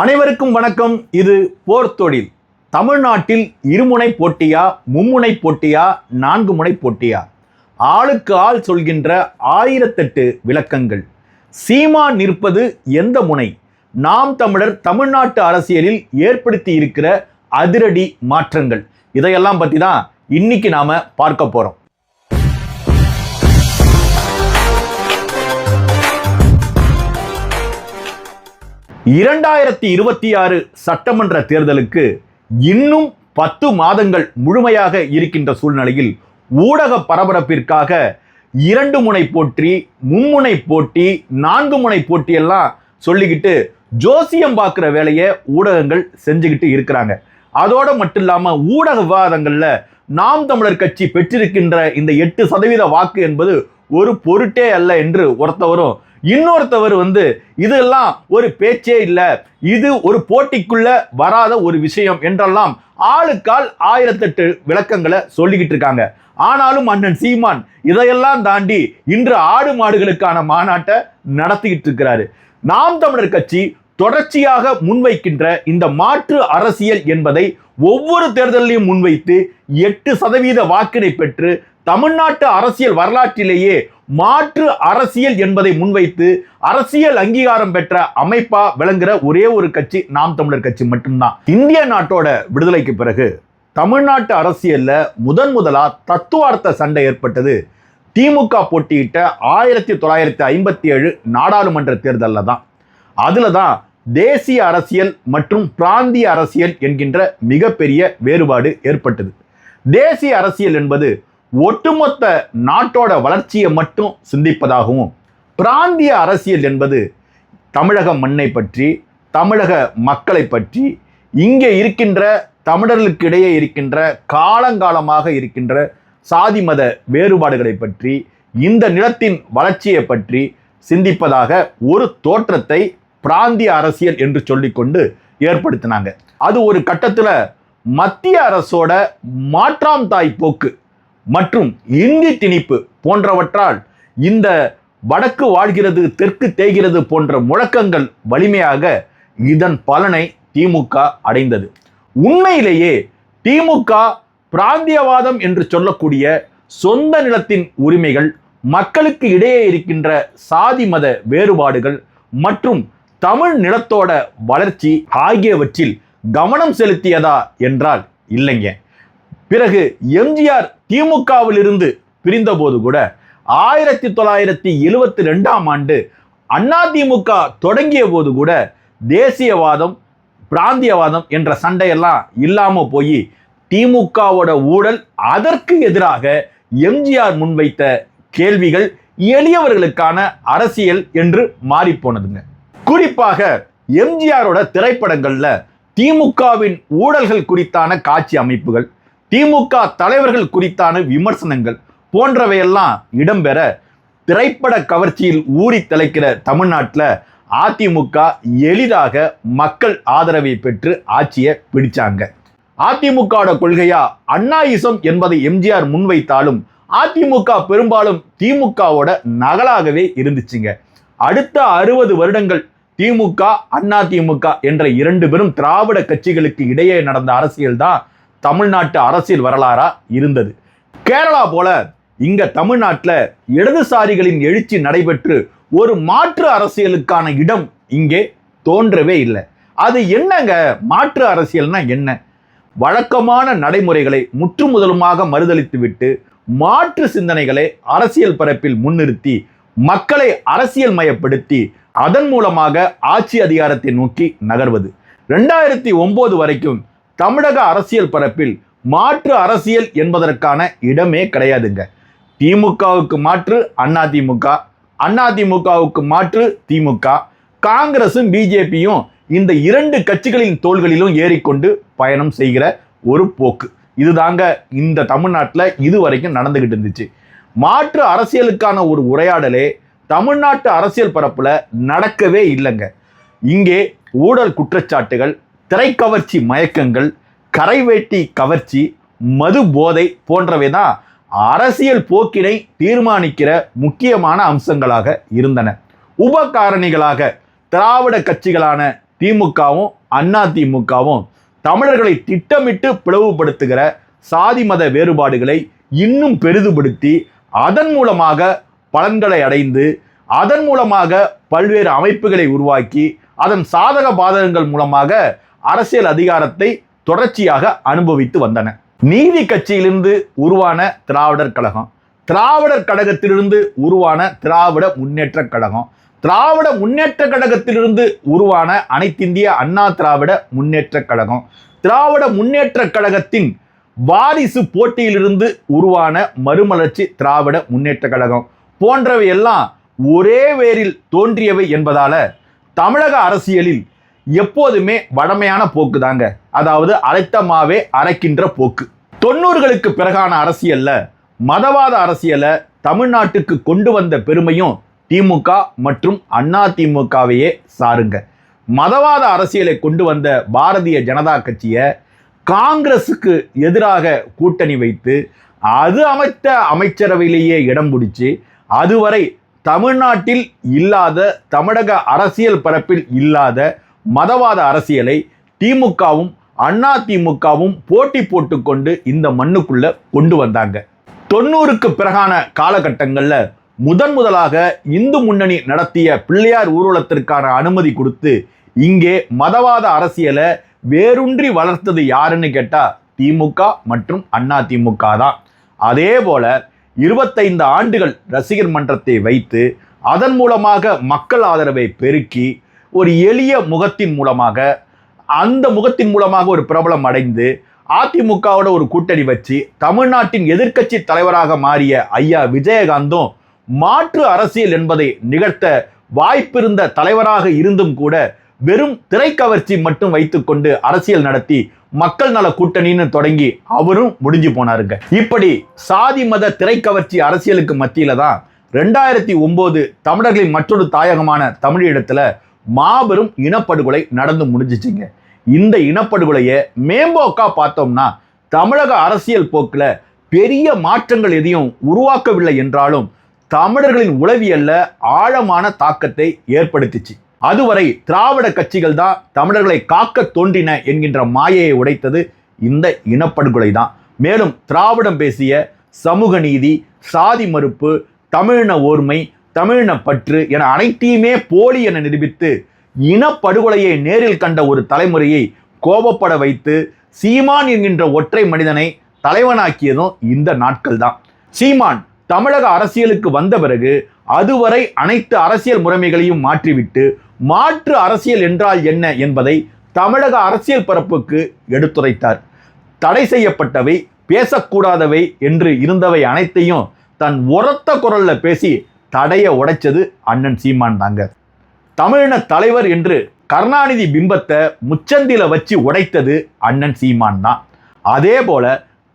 அனைவருக்கும் வணக்கம். இது போர் தொழில். தமிழ்நாட்டில் இருமுனை போட்டியா மும்முனை போட்டியா நான்கு முனை போட்டியா? ஆளுக்கு ஆள் சொல்கின்ற ஆயிரத்தெட்டு விளக்கங்கள். சீமா நிற்பது எந்த முனை? நாம் தமிழர் தமிழ்நாட்டு அரசியலில் ஏற்படுத்தி இருக்கிற அதிரடி மாற்றங்கள். இதையெல்லாம் பற்றி தான் இன்னைக்கு நாம பார்க்க போறோம். இரண்டாயிரத்தி இருபத்தி ஆறு சட்டமன்ற தேர்தலுக்கு இன்னும் பத்து மாதங்கள் முழுமையாக இருக்கின்ற சூழ்நிலையில் ஊடக பரபரப்பிற்காக இரண்டு முனை போட்டி மும்முனை போட்டி நான்கு முனை போட்டி எல்லாம் சொல்லிக்கிட்டு ஜோசியம் பார்க்குற வேலையை ஊடகங்கள் செஞ்சுக்கிட்டு இருக்கிறாங்க. அதோடு மட்டும் இல்லாமல் ஊடக விவாதங்களில் நாம் தமிழர் கட்சி பெற்றிருக்கின்ற இந்த எட்டு சதவீத வாக்கு என்பது ஒரு பொருட்டே அல்ல என்று ஒருத்தவரும் இன்னொருத்தவர் வந்து இதெல்லாம் ஒரு பேச்சே இல்லை. இது ஒரு போட்டிக்குள்ள வராத ஒரு விஷயம் என்றெல்லாம் ஆளுக்கால் ஆயிரத்தெட்டு விளக்கங்களை சொல்லிக்கிட்டு இருக்காங்க. ஆனாலும் அண்ணன் சீமான் இதையெல்லாம் தாண்டி இன்று ஆடு மாடுகளுக்கான மாநாட்டை நடத்திக்கிட்டு இருக்கிறாரு. நாம் தமிழர் கட்சி தொடர்ச்சியாக முன்வைக்கின்ற இந்த மாற்று அரசியல் என்பதை ஒவ்வொரு தேர்தலையும் முன்வைத்து எட்டு சதவீத வாக்கினை பெற்று தமிழ்நாட்டு அரசியல் வரலாற்றிலேயே மாற்று அரசியல் என்பதை முன்வைத்து அரசியல் அங்கீகாரம் பெற்ற அமைப்பா விளங்குற ஒரே ஒரு கட்சி நாம் தமிழர் கட்சி மட்டும்தான். இந்திய நாட்டோட விடுதலைக்கு பிறகு தமிழ்நாட்டு அரசியல்ல முதன் முதலா தத்துவார்த்த சண்டை ஏற்பட்டது. திமுக போட்டியிட்ட ஆயிரத்தி தொள்ளாயிரத்தி ஐம்பத்தி ஏழு நாடாளுமன்ற தேர்தலில் தான். அதில் தான் தேசிய அரசியல் மற்றும் பிராந்திய அரசியல் என்கின்ற மிகப்பெரிய வேறுபாடு ஏற்பட்டது. தேசிய அரசியல் என்பது ஒட்டுமொத்த நாட்டோட வளர்ச்சியை மட்டும் சிந்திப்பதாகவும் பிராந்திய அரசியல் என்பது தமிழக மண்ணை பற்றி தமிழக மக்களை பற்றி இங்கே இருக்கின்ற தமிழர்களுக்கு இடையே இருக்கின்ற காலங்காலமாக இருக்கின்ற சாதி மத வேறுபாடுகளை பற்றி இந்த நிலத்தின் வளர்ச்சியை பற்றி சிந்திப்பதாக ஒரு தோற்றத்தை பிராந்திய அரசியல் என்று சொல்லிக்கொண்டு ஏற்படுத்தினாங்க. அது ஒரு கட்டத்தில் மத்திய அரசோட மாற்றாம் தாய் போக்கு. மற்றும் இந்தி திணிப்பு போன்றவற்றால் இந்த வடக்கு வாழ்கிறது தெற்கு தேய்கிறது போன்ற முழக்கங்கள் வலிமையாக இதன் பலனை திமுக அடைந்தது. உண்மையிலேயே திமுக பிராந்தியவாதம் என்று சொல்லக்கூடிய சொந்த நிலத்தின் உரிமைகள் மக்களுக்கு இடையே இருக்கின்ற சாதி மத வேறுபாடுகள் மற்றும் தமிழ் நிலத்தோட வளர்ச்சி ஆகியவற்றில் கவனம் செலுத்தியதா என்றால் இல்லைங்க. பிறகு எம்ஜிஆர் திமுகவிலிருந்து பிரிந்தபோது கூட ஆயிரத்தி தொள்ளாயிரத்தி எழுவத்தி ரெண்டாம் ஆண்டு அதிமுக தொடங்கிய போது கூட தேசியவாதம் பிராந்தியவாதம் என்ற சண்டையெல்லாம் இல்லாம போய் திமுகவோட ஊழல் அதற்கு எதிராக எம்ஜிஆர் முன்வைத்த கேள்விகள் எளியவர்களுக்கான அரசியல் என்று மாறி போனதுங்க குறிப்பாக எம்ஜிஆரோட திரைப்படங்கள்ல திமுகவின் ஊழல்கள் குறித்தான காட்சி அமைப்புகள் திமுக தலைவர்கள் குறித்தான விமர்சனங்கள் போன்றவையெல்லாம் இடம்பெற திரைப்பட கவர்ச்சியில் ஊறி தலைக்கிற தமிழ்நாட்டில் அதிமுக எளிதாக மக்கள் ஆதரவை பெற்று ஆட்சியை பிடிச்சாங்க. அதிமுகவோட கொள்கையா அண்ணாயிசம் என்பதை எம்ஜிஆர் முன்வைத்தாலும் அதிமுக பெரும்பாலும் திமுகவோட நகலாகவே இருந்துச்சுங்க. அடுத்த அறுபது வருடங்கள் திமுக அண்ணா திமுக என்ற இரண்டு பெரும் திராவிட கட்சிகளுக்கு இடையே நடந்த அரசியல் தான் தமிழ்நாட்டு அரசியல் வரலாறா இருந்தது. கேரளா போல இங்க தமிழ்நாட்டில் இடதுசாரிகளின் எழுச்சி நடைபெற்று ஒரு மாற்று அரசியலுக்கான இடம் இங்கே தோன்றவே இல்லை. அது என்னங்க மாற்று அரசியல்னா என்ன? வழக்கமான நடைமுறைகளை முற்றுமுதலுமாக மறுதளித்துவிட்டு மாற்று சிந்தனைகளை அரசியல் பரப்பில் முன்னிறுத்தி மக்களை அரசியல் மயப்படுத்தி அதன் மூலமாக ஆட்சி அதிகாரத்தை நோக்கி நகர்வது. ரெண்டாயிரத்தி ஒன்பது வரைக்கும் தமிழக அரசியல் பரப்பில் மாற்று அரசியல் என்பதற்கான இடமே கிடையாதுங்க. திமுகவுக்கு மாற்று அதிமுக அதிமுகவுக்கு மாற்று திமுக. காங்கிரசும் பிஜேபியும் இந்த இரண்டு கட்சிகளின் தோள்களிலும் ஏறிக்கொண்டு பயணம் செய்கிற ஒரு போக்கு. இதுதாங்க இந்த தமிழ்நாட்டில் இதுவரைக்கும் நடந்துகிட்டு இருந்துச்சு. மாற்று அரசியலுக்கான ஒரு உரையாடலே தமிழ்நாட்டு அரசியல் பரப்பில் நடக்கவே இல்லைங்க. இங்கே ஊழல் குற்றச்சாட்டுகள் திரைக்கவர்ச்சி மயக்கங்கள் கரைவேட்டி கவர்ச்சி மது போதை போன்றவை தான் அரசியல் போக்கினை தீர்மானிக்கிற முக்கியமான அம்சங்களாக இருந்தன. உபகாரணிகளாக திராவிட கட்சிகளான திமுகவும் அண்ணா திமுகவும் தமிழர்களை திட்டமிட்டு பிளவுபடுத்துகிற சாதி மத வேறுபாடுகளை இன்னும் பெரிதுபடுத்தி அதன் மூலமாக பலன்களை அடைந்து அதன் மூலமாக பல்வேறு அமைப்புகளை உருவாக்கி அதன் சாதக பாதகங்கள் மூலமாக அரசியல் அதிகாரத்தை தொடர்ச்சியாக அனுபவித்து வந்தன. நீதி கட்சியிலிருந்து உருவான திராவிடர் கழகம். திராவிடர் கழகத்திலிருந்து உருவான திராவிட முன்னேற்ற கழகம். திராவிட முன்னேற்ற கழகத்திலிருந்து உருவான அனைத்திந்திய அண்ணா திராவிட முன்னேற்ற கழகம். திராவிட முன்னேற்ற கழகத்தின் வாரிசு போட்டியிலிருந்து உருவான மறுமலர்ச்சி திராவிட முன்னேற்ற கழகம். போன்றவை எல்லாம் ஒரே வேரில் தோன்றியவை என்பதால தமிழக அரசியலில் எப்போதுமே வடமையான போக்கு தாங்க. அதாவது அரைத்தமாவே அரைக்கின்ற போக்கு. தொண்ணூறுகளுக்கு பிறகான அரசியல்ல மதவாத அரசியலை தமிழ்நாட்டுக்கு கொண்டு வந்த பெருமையும் திமுக மற்றும் அண்ணா திமுகவையே சாருங்க. மதவாத அரசியலை கொண்டு வந்த பாரதிய ஜனதா கட்சியை காங்கிரஸுக்கு எதிராக கூட்டணி வைத்து அது அமைத்த அமைச்சரவையிலேயே இடம் பிடிச்சி அதுவரை தமிழ்நாட்டில் இல்லாத தமிழக அரசியல் பரப்பில் இல்லாத மதவாத அரசியலை திமுகவும் அண்ணா திமுகவும் போட்டி போட்டுக்கொண்டு இந்த மண்ணுக்குள்ள கொண்டு வந்தாங்க. தொண்ணூறுக்கு பிறகான காலகட்டங்களில் முதன் முதலாக இந்து முன்னணி நடத்திய பிள்ளையார் ஊர்வலத்திற்கான அனுமதி கொடுத்து இங்கே மதவாத அரசியலை வேரூன்றி வளர்த்தது யாருன்னு கேட்டால் திமுக மற்றும் அண்ணா திமுக தான். அதே போல இருபத்தைந்து ஆண்டுகள் ரசிகர் மன்றத்தை வைத்து அதன் மூலமாக மக்கள் ஆதரவை பெருக்கி ஒரு எளிய முகத்தின் மூலமாக அந்த முகத்தின் மூலமாக ஒரு பிரபலம் அடைந்து அதிமுகவோட ஒரு கூட்டணி வச்சு தமிழ்நாட்டின் எதிர்க்கட்சி தலைவராக மாறிய ஐயா விஜயகாந்தும் மாற்று அரசியல் என்பதை நிகழ்த்த வாய்ப்பிருந்த தலைவராக இருந்தும் கூட வெறும் திரைக்கவர்ச்சி மட்டும் வைத்துக்கொண்டு அரசியல் நடத்தி மக்கள் நல கூட்டணின்னு தொடங்கி அவரும் முடிஞ்சு போனாருங்க. இப்படி சாதி மத திரைக்கவர்ச்சி அரசியலுக்கு மத்தியில தான் ரெண்டாயிரத்தி ஒன்பது தமிழர்களின் மற்றொரு தாயகமான தமிழீழத்துல மாபெரும் இனப்படுகொலை நடந்து முடிஞ்சிச்சிங்க. இந்த இனப்படுகொலையை மேம்போக்கா பார்த்தோம்னா தமிழக அரசியல் போக்கில் பெரிய மாற்றங்கள் எதையும் உருவாக்கவில்லை என்றாலும் தமிழர்களின் உளவியல்ல ஆழமான தாக்கத்தை ஏற்படுத்திச்சு. அதுவரை திராவிட கட்சிகள் தான் தமிழர்களை காக்க தோன்றின என்கின்ற மாயையை உடைத்தது இந்த இனப்படுகொலை தான். மேலும் திராவிடம் பேசிய சமூக நீதி சாதி மறுப்பு தமிழின ஓர்மை தமிழின பற்று என அனைத்தையுமே போலி என நிரூபித்து இனப்படுகொலையை நேரில் கண்ட ஒரு தலைமுறையை கோபப்பட வைத்து சீமான் என்கின்ற ஒற்றை மனிதனை தலைவனாக்கியதும் இந்த நாட்கள் தான் சீமான் தமிழக அரசியலுக்கு வந்த பிறகு அதுவரை அனைத்து அரசியல் முறைமைகளையும் மாற்றிவிட்டு மாற்று அரசியல் என்றால் என்ன என்பதை தமிழக அரசியல் பரப்புக்கு எடுத்துரைத்தார். தடை செய்யப்பட்டவை பேசக்கூடாதவை என்று இருந்தவை அனைத்தையும் தன் உரத்த குரல்ல பேசி தடையை உடைச்சது அண்ணன் சீமான் தாங்க. தமிழின தலைவர் என்று கருணாநிதி பிம்பத்தை முச்சந்தில வச்சு உடைத்தது அண்ணன் சீமான் தான். அதே போல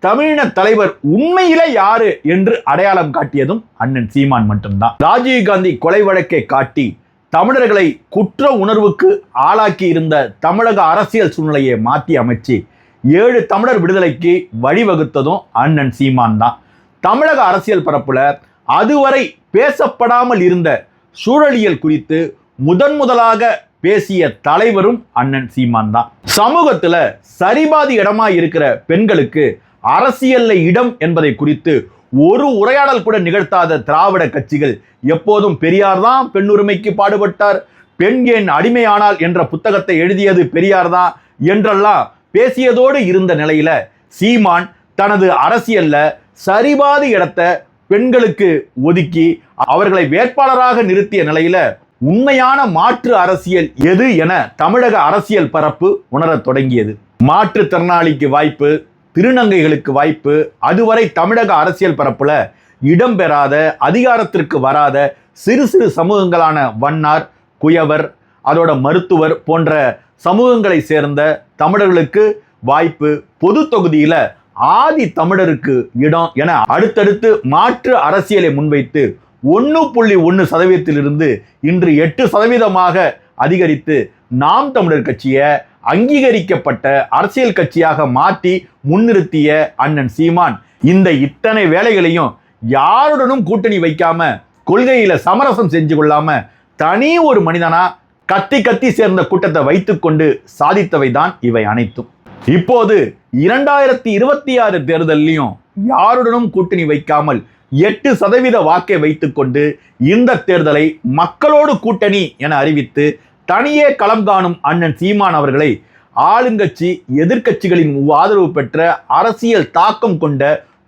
தமிழின தலைவர் உண்மையில யாரு என்று அடையாளம் காட்டியதும் அண்ணன் சீமான் மட்டும்தான். ராஜீவ்காந்தி கொலை வழக்கை காட்டி தமிழர்களை குற்ற உணர்வுக்கு ஆளாக்கி இருந்த தமிழக அரசியல் சூழ்நிலையை மாற்றி அமைச்சு ஏழு தமிழர் விடுதலைக்கு வழிவகுத்ததும் அண்ணன் சீமான் தான். தமிழக அரசியல் பரப்புல அதுவரை பேசப்படாமல் இருந்த சூழலியல் குறித்து முதன் முதலாக பேசிய தலைவரும் அண்ணன் சீமான் தான். சமூகத்துல சரிபாதி இடமா இருக்கிற பெண்களுக்கு அரசியல்ல இடம் என்பதை குறித்து ஒரு உரையாடல் கூட நிகழ்த்தாத திராவிட கட்சிகள் எப்போதும் பெரியார் தான் பெண் உரிமைக்கு பாடுபட்டார் பெண் ஏன் அடிமையானால் என்ற புத்தகத்தை எழுதியது பெரியார் தான் என்றெல்லாம் பேசியதோடு இருந்த நிலையில சீமான் தனது அரசியல்ல சரிபாதி இடத்தை பெண்களுக்கு ஒதுக்கி அவர்களை வேட்பாளராக நிறுத்திய நிலையில உண்மையான மாற்று அரசியல் எது என தமிழக அரசியல் பரப்பு உணரத் தொடங்கியது. மாற்றுத்திறனாளிக்கு வாய்ப்பு திருநங்கைகளுக்கு வாய்ப்பு அதுவரை தமிழக அரசியல் பரப்புல இடம்பெறாத அதிகாரத்திற்கு வராத சிறு சிறு சமூகங்களான வண்ணார் குயவர் அதோட மருத்துவர் போன்ற சமூகங்களை சேர்ந்த தமிழர்களுக்கு வாய்ப்பு பொது தொகுதியில ஆதி தமிழருக்கு இடம் என அடுத்தடுத்து மாற்று அரசியலை முன்வைத்து ஒன்று புள்ளி ஒன்று சதவீதத்திலிருந்து இன்று எட்டு சதவீதமாக அதிகரித்து நாம் தமிழர் கட்சியை அங்கீகரிக்கப்பட்ட அரசியல் கட்சியாக மாற்றி முன்னிறுத்திய அண்ணன் சீமான். இந்த இத்தனை வேலைகளையும் யாருடனும் கூட்டணி வைக்காம கொள்கையில சமரசம் செஞ்சு கொள்ளாம தனி ஒரு மனிதனா கத்தி கத்தி சேர்ந்த கூட்டத்தை வைத்துக்கொண்டு சாதித்தவை தான் இவை அனைத்தும். இப்போது இரண்டாயிரத்தி இருபத்தி ஆறு தேர்தலையும் யாருடனும் கூட்டணி வைக்காமல் எட்டு சதவீத வாக்கை வைத்துக்கொண்டு இந்த தேர்தலை மக்களோடு கூட்டணி என அறிவித்து தனியே களம் காணும் அண்ணன் சீமான் அவர்களை ஆளுங்கட்சி எதிர்க்கட்சிகளின் ஆதரவு பெற்ற அரசியல் தாக்கம் கொண்ட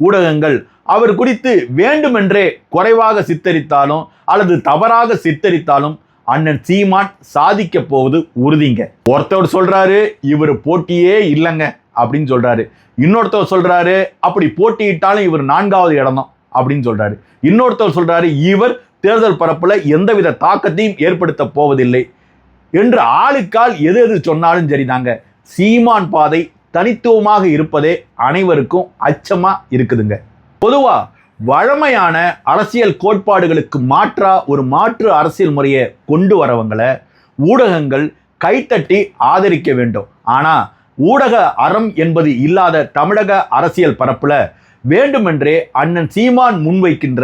ஊடகங்கள். அவர் குறித்து வேண்டுமென்றே குறைவாக சித்தரித்தாலும் அல்லது தவறாக சித்தரித்தாலும் அண்ணன் சீமான் சாதிக்க போவது உறுதிங்க. ஒருத்தவர் சொல்றாரு இவர் போட்டியே இல்லைங்க. அப்படின்னு சொல்றாரு. இன்னொருத்தவர் சொல்றாரு அப்படி போட்டியிட்டாலும் இவர் நான்காவது இடம் தான் அப்படின்னு சொல்றாரு. இன்னொருத்தவர் சொல்றாரு இவர் தேர்தல் பரப்புல எந்தவித தாக்கத்தையும் ஏற்படுத்த போவதில்லை. என்று ஆளுக்கால் எது எது சொன்னாலும் சரிதாங்க. சீமான் பாதை தனித்துவமாக இருப்பதே அனைவருக்கும் அச்சமா இருக்குதுங்க. பொதுவா வழமையான அரசியல் கோட்பாடுகளுக்கு மாற்றா ஒரு மாற்று அரசியல் முறையை கொண்டு வரவங்களை ஊடகங்கள் கைத்தட்டி ஆதரிக்க வேண்டும். ஆனால் ஊடக அறம் என்பது இல்லாத தமிழக அரசியல் பரப்புல வேண்டுமென்றே அண்ணன் சீமான் முன்வைக்கின்ற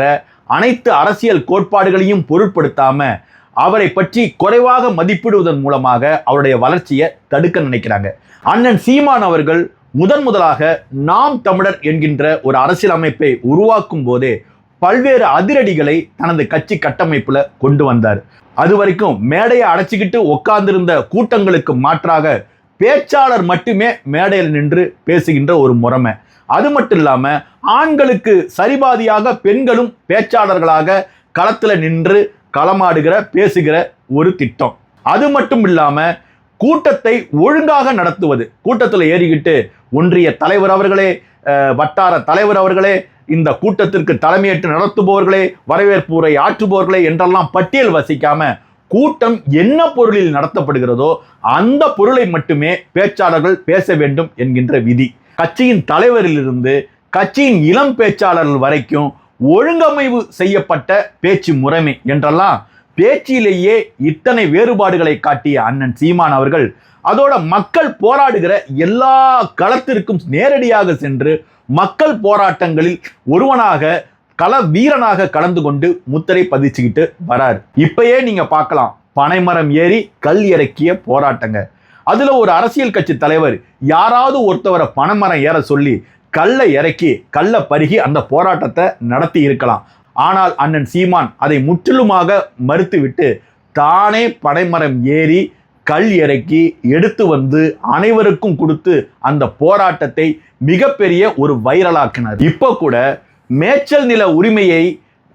அனைத்து அரசியல் கோட்பாடுகளையும் பொருட்படுத்தாம அவரை பற்றி குறைவாக மதிப்பிடுவதன் மூலமாக அவருடைய வளர்ச்சியை தடுக்க நினைக்கிறாங்க. அண்ணன் சீமான் அவர்கள் முதன் முதலாக நாம் தமிழர் என்கின்ற ஒரு அரசியல் அமைப்பை உருவாக்கும் போதே பல்வேறு அதிரடிகளை தனது கட்சி கட்டமைப்புல கொண்டு வந்தார். அது வரைக்கும் மேடையை அடைச்சிக்கிட்டு உட்கார்ந்திருந்த கூட்டங்களுக்கு மாற்றாக பேச்சாளர் மட்டுமே மேடையில் நின்று பேசுகின்ற ஒரு முறைமை. அது மட்டும் இல்லாமல் ஆண்களுக்கு சரிபாதியாக பெண்களும் பேச்சாளர்களாக களத்தில் நின்று களமாடுகிற பேசுகிற ஒரு திட்டம். அது மட்டும் இல்லாமல் கூட்டத்தை ஒழுங்காக நடத்துவது. கூட்டத்தில் ஏறிக்கிட்டு ஒன்றிய தலைவர் அவர்களே வட்டார தலைவர் அவர்களே இந்த கூட்டத்திற்கு தலைமையேற்று நடத்துபவர்களே வரவேற்பு உரை ஆற்றுபவர்களே என்றெல்லாம் பட்டியல் வசிக்காம கூட்டம் என்ன பொருளில் நடத்தப்படுகிறதோ அந்த பொருளை மட்டுமே பேச்சாளர்கள் பேச வேண்டும் என்கின்ற விதி. கட்சியின் தலைவரிலிருந்து கட்சியின் இளம் பேச்சாளர்கள் வரைக்கும் ஒழுங்கமைவு செய்யப்பட்ட பேச்சு முறைமை என்றெல்லாம் பேச்சிலேயே இத்தனை வேறுபாடுகளை காட்டிய அண்ணன் சீமான் அவர்கள் அதோட மக்கள் போராடுகிற எல்லா களத்திற்கும் நேரடியாக சென்று மக்கள் போராட்டங்களில் ஒருவனாக கள வீரனாக கலந்து கொண்டு முத்திரை பதிச்சுக்கிட்டு வராரு. இப்பயே நீங்க பார்க்கலாம் பனைமரம் ஏறி கல் இறக்கிய போராட்டங்க. அதுல ஒரு அரசியல் கட்சி தலைவர் யாராவது ஒருத்தவரை பனைமரம் ஏற சொல்லி கல்லை இறக்கி கல்லை பருகி அந்த போராட்டத்தை நடத்தி இருக்கலாம். ஆனால் அண்ணன் சீமான் அதை முற்றிலுமாக மறுத்துவிட்டு தானே பனைமரம் ஏறி கல் இறக்கி எடுத்து வந்து அனைவருக்கும் கொடுத்து அந்த போராட்டத்தை மிகப்பெரிய ஒரு வைரலாக்கினார். இப்போ கூட மேய்ச்சல் நில உரிமையை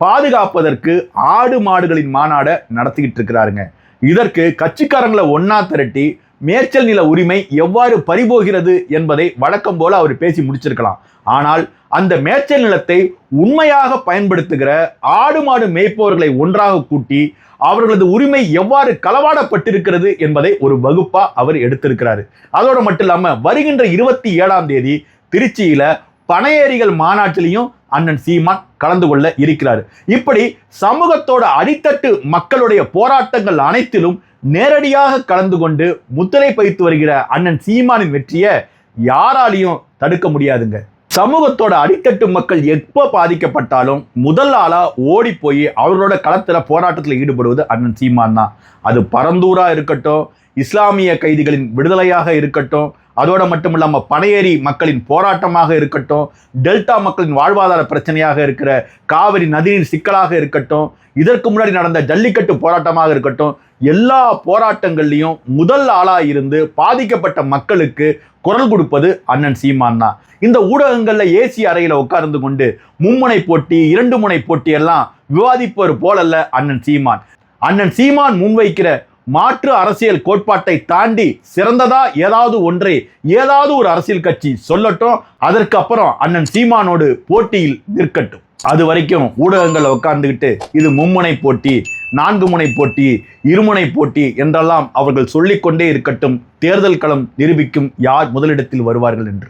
பாதுகாப்பதற்கு ஆடு மாடுகளின் மாநாடை நடத்திக்கிட்டு இருக்கிறாருங்க இதற்கு கட்சிக்காரங்களை ஒன்னா திரட்டி மேய்ச்சல் நில உரிமை எவ்வாறு பறிபோகிறது என்பதை வழக்கம் போல அவர் பேசி முடிச்சிருக்கலாம். ஆனால் அந்த மேய்ச்சல் நிலத்தை உண்மையாக பயன்படுத்துகிற ஆடு மாடு மேய்ப்பவர்களை ஒன்றாக கூட்டி அவர்களது உரிமை எவ்வாறு களவாடப்பட்டிருக்கிறது என்பதை ஒரு வகுப்பா அவர் எடுத்திருக்கிறாரு. அதோட மட்டும் இல்லாம வருகின்ற இருபத்தி ஏழாம் தேதி திருச்சியில பனையேறிகள் மாநாட்டிலையும் அண்ணன் சீமான் கலந்து கொள்ள இருக்கிறார். இப்படி சமூகத்தோட அடித்தட்டு மக்களுடைய போராட்டங்கள் அனைத்திலும் நேரடியாக கலந்து கொண்டு முத்திரை பதித்து வருகிற அண்ணன் சீமானின் வெற்றியை யாராலையும் தடுக்க முடியாதுங்க. சமூகத்தோட அடித்தட்டு மக்கள் எப்போ பாதிக்கப்பட்டாலும் முதல் ஆளாக ஓடி போய் அவர்களோட களத்தில் போராட்டத்தில் ஈடுபடுவது அண்ணன் சீமான் தான். அது பரந்தூராக இருக்கட்டும் இஸ்லாமிய கைதிகளின் விடுதலையாக இருக்கட்டும் அதோட மட்டும் இல்லாமல் பனையேறி மக்களின் போராட்டமாக இருக்கட்டும் டெல்டா மக்களின் வாழ்வாதார பிரச்சனையாக இருக்கிற காவிரி நதியின் சிக்கலாக இருக்கட்டும் இதற்கு முன்னாடி நடந்த ஜல்லிக்கட்டு போராட்டமாக இருக்கட்டும் எல்லா போராட்டங்கள்லையும் முதல் ஆளாக இருந்து பாதிக்கப்பட்ட மக்களுக்கு குரல் கொடுப்பது அண்ணன் சீமான் தான். இந்த ஊடகங்களில் ஏசி அறையில் உட்கார்ந்து கொண்டு மும்முனை போட்டி இரண்டு முனை போட்டி எல்லாம் விவாதிப்பவர் போலல்ல அண்ணன் சீமான். அண்ணன் சீமான் முன்வைக்கிற மாற்று அரசியல் கோட்பாட்டை தாண்டி சிறந்ததா ஏதாவது ஒன்றை ஏதாவது ஒரு அரசியல் கட்சி சொல்லட்டும் அதற்கு அப்புறம் அண்ணன் சீமானோடு போட்டியில் நிற்கட்டும். அது வரைக்கும் ஊடகங்கள் உட்கார்ந்துக்கிட்டு இது மும்முனை போட்டி நான்கு முனை போட்டி இருமுனை போட்டி என்றெல்லாம் அவர்கள் சொல்லிக்கொண்டே இருக்கட்டும். தேர்தல் களம் நிரூபிக்கும் யார் முதலிடத்தில் வருவார்கள் என்று.